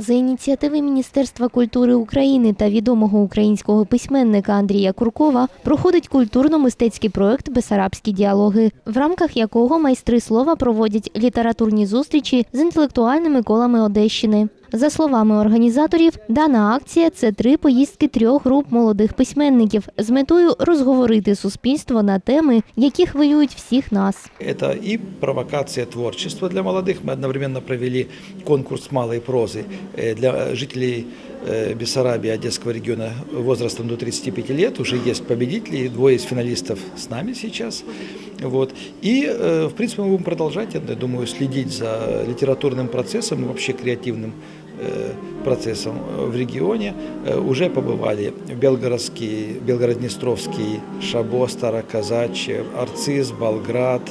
За ініціативи Міністерства культури України та відомого українського письменника Андрія Куркова проходить культурно-мистецький проект Бесарабські діалоги, в рамках якого майстри слова проводять літературні зустрічі з інтелектуальними колами Одещини. За словами організаторів, дана акція це три поїздки трьох груп молодих письменників з метою розговорити суспільство на теми, які хвилюють всіх нас. Это и провокация творчества для молодых. Мы одновременно провели конкурс малой прозы э, для жителей э, Бессарабии, Одесского региона возрастом до 35 лет. Уже есть победители, двое из финалистов с нами сейчас. Вот. И, э, в принципе, мы будем продолжать, я думаю, следить за литературным процессом и вообще креативным э, процессом в регионе. Э, Уже побывали Белгородский, Белгород-Днестровский, Шабо, Староказачье, Арциз, Болград,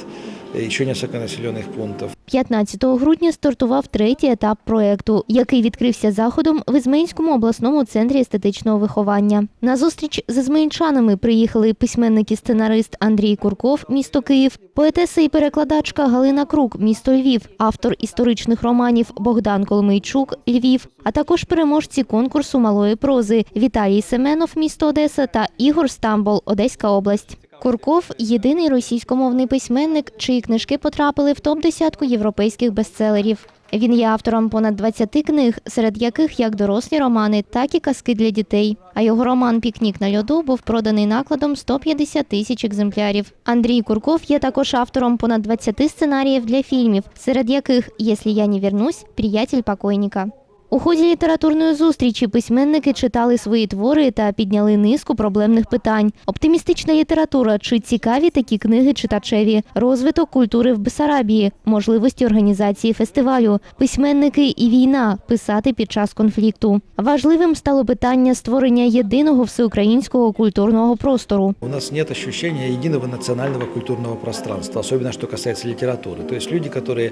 э, еще несколько населенных пунктов. 15 грудня стартував третій етап проекту, який відкрився заходом в Ізмаїльському обласному центрі естетичного виховання. На зустріч з ізмаїльчанами приїхали письменник-сценарист Андрій Курков, місто Київ, поетеса і перекладачка Галина Крук, місто Львів, автор історичних романів Богдан Коломийчук, Львів, а також переможці конкурсу малої прози Віталій Семенов, місто Одеса та Ігор Стамбол, Одеська область. Курков єдиний російськомовний письменник, чиї книжки потрапили в топ-десятку європейських бестселерів. Він є автором понад 20 книг, серед яких як дорослі романи, так і казки для дітей. А його роман Пікнік на льоду був проданий накладом 150 тисяч екземплярів. Андрій Курков є також автором понад 20 сценаріїв для фільмів, серед яких «Якщо я не вернусь, приятель покойника. У ході літературної зустрічі письменники читали свої твори та підняли низку проблемних питань. Оптимістична література чи цікаві такі книги читачеві, розвиток культури в Бесарабії, можливості організації фестивалю, письменники і війна писати під час конфлікту. Важливим стало питання створення єдиного всеукраїнського культурного простору. У нас нет ощущения единого национального культурного пространства, особенно что касается литературы. То есть люди, которые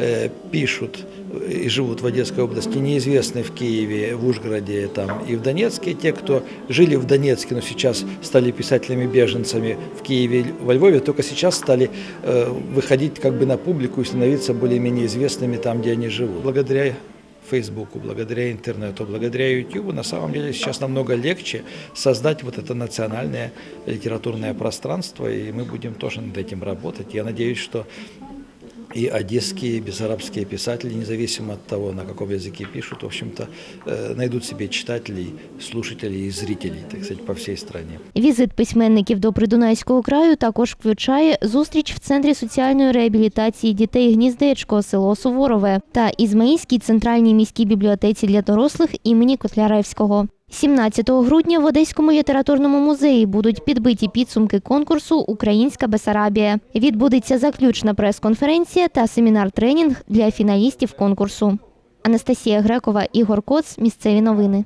э, пишут и живут в Одесской области, неизвестны в Киеве, в Ужгороде там, и в Донецке. Те, кто жили в Донецке, но сейчас стали писателями-беженцами в Киеве, во Львове, только сейчас стали э, выходить как бы на публику и становиться более-менее известными там, где они живут. Благодаря Фейсбуку, благодаря интернету, благодаря Ютубу, на самом деле сейчас намного легче создать вот это национальное литературное пространство, и мы будем тоже над этим работать. Я надеюсь, что и одесские, и бессарабские писатели, независимо от того, на каком языке пишут, в общем-то, э, найдут себе читателей, слушателей и зрителей, так сказать, по всей стране. Візит письменників до Придунайського краю також включає зустріч в центрі соціальної реабілітації дітей Гніздечко, село Суворове та Ізмаїльській центральній міській бібліотеці для дорослих імені Котляревського. 17 грудня в Одеському літературному музеї будуть підбиті підсумки конкурсу Українська Бесарабія. Відбудеться заключна прес-конференція та семінар-тренінг для фіналістів конкурсу. Анастасія Грекова, Ігор Коц. Місцеві новини.